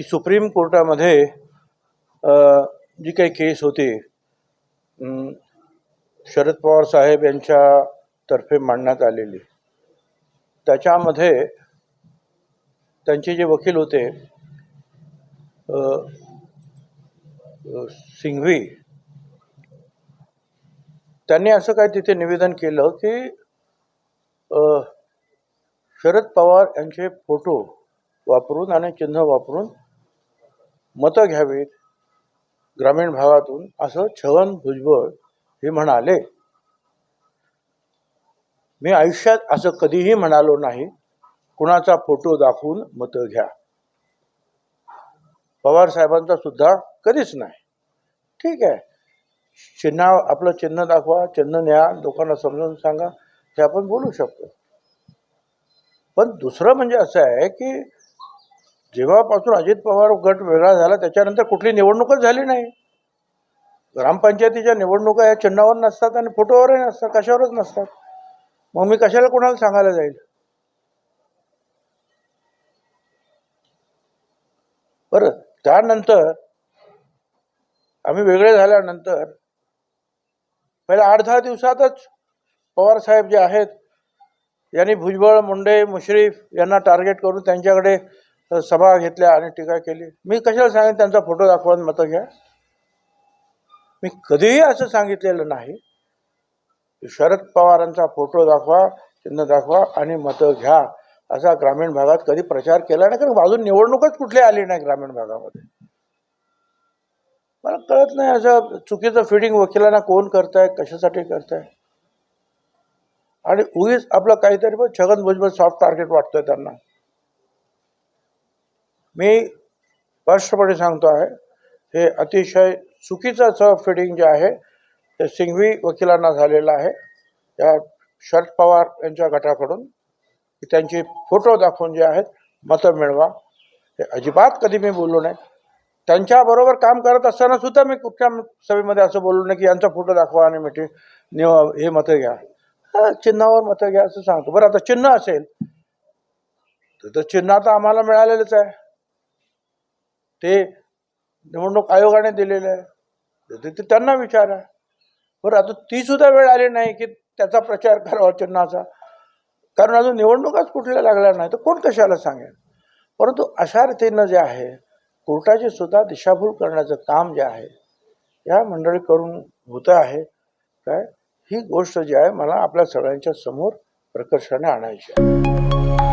की सुप्रीम कोर्टामध्ये जी काही केस होती शरद पवार साहेब यांच्या तर्फे मांडण्यात आलेली. त्याच्यामध्ये त्यांचे जे वकील होते सिंघवी त्यांनी असं काय तिथे निवेदन केलं की शरद पवार यांचे फोटो वापरून आणि चिन्ह वापरून मतं घ्यावीत. ग्रामीण भागातून असं छगन भुजबळ हे म्हणाले. मी आयुष्यात असं कधीही म्हणालो नाही. कुणाचा फोटो दाखवून मतं घ्या. पवार साहेबांचा सुद्धा कधीच नाही. ठीक आहे. चिन्ह आपलं चिन्ह दाखवा चिन्ह न्या लोकांना समजावून सांगा हे आपण बोलू शकतो. पण दुसरं म्हणजे असं आहे की जेव्हापासून अजित पवार गट वेगळा झाला त्याच्यानंतर कुठली निवडणूकच झाली नाही. ग्रामपंचायतीच्या निवडणुका या चिन्हावर नसतात आणि फोटोवरही नसतात कशावरच नसतात. मग मी कशाला कोणाला सांगायला जाईल? बरं त्यानंतर आम्ही वेगळे झाल्यानंतर पहिल्या आठ दहा दिवसातच पवार साहेब जे आहेत यांनी भुजबळ मुंडे मुश्रीफ यांना टार्गेट करून त्यांच्याकडे सभा घेतल्या आणि टीका केली. मी कशाला सांगेन? त्यांचा फोटो दाखवा आणि मतं घ्या. मी कधीही असं सांगितलेलं नाही. शरद पवारांचा फोटो दाखवा चिन्ह दाखवा आणि मतं घ्या. असा ग्रामीण भागात कधी प्रचार केला नाही कारण अजून निवडणूकच कुठली आली नाही ग्रामीण भागामध्ये. मला कळत नाही असं चुकीचं फिडिंग वकिलांना कोण करताय कशासाठी करताय. आणि उगीच आपलं काहीतरी पण छगन भुजबळ सॉफ्ट टार्गेट वाटतोय त्यांना. मी स्पष्टपणे सांगतो आहे हे अतिशय चुकीचं असं फिडिंग जे आहे ते सिंघवी वकिलांना झालेलं आहे. त्या शरद पवार यांच्या गटाकडून त्यांची फोटो दाखवून जे आहेत मतं मिळवा. हे अजिबात कधी मी बोललो नाही. त्यांच्याबरोबर काम करत असताना सुद्धा मी कुठच्या सभेमध्ये असं बोललो नाही की यांचा फोटो दाखवा आणि मिठी निवा हे मतं घ्या. चिन्हावर मतं घ्या असं सांगतो. बरं आता चिन्ह असेल तर तर चिन्ह आता आम्हाला मिळालेलंच आहे. ते निवडणूक आयोगाने दिलेलं आहे. तर ते- ते त्यांना विचारा. बरं आता ती सुद्धा वेळ आली नाही की त्याचा प्रचार करावा चिन्हाचा. कारण अजून निवडणुकाच कुठल्या लागल्या नाही तर कोण कशाला सांगेल? परंतु अशा रीतीनं जे आहे कोर्टाची सुद्धा दिशाभूल करण्याचं काम जे आहे या मंडळीकडून होतं आहे. काय? ही गोष्ट जी आहे मला आपल्या सगळ्यांच्या समोर प्रकर्षाने आणायची आहे.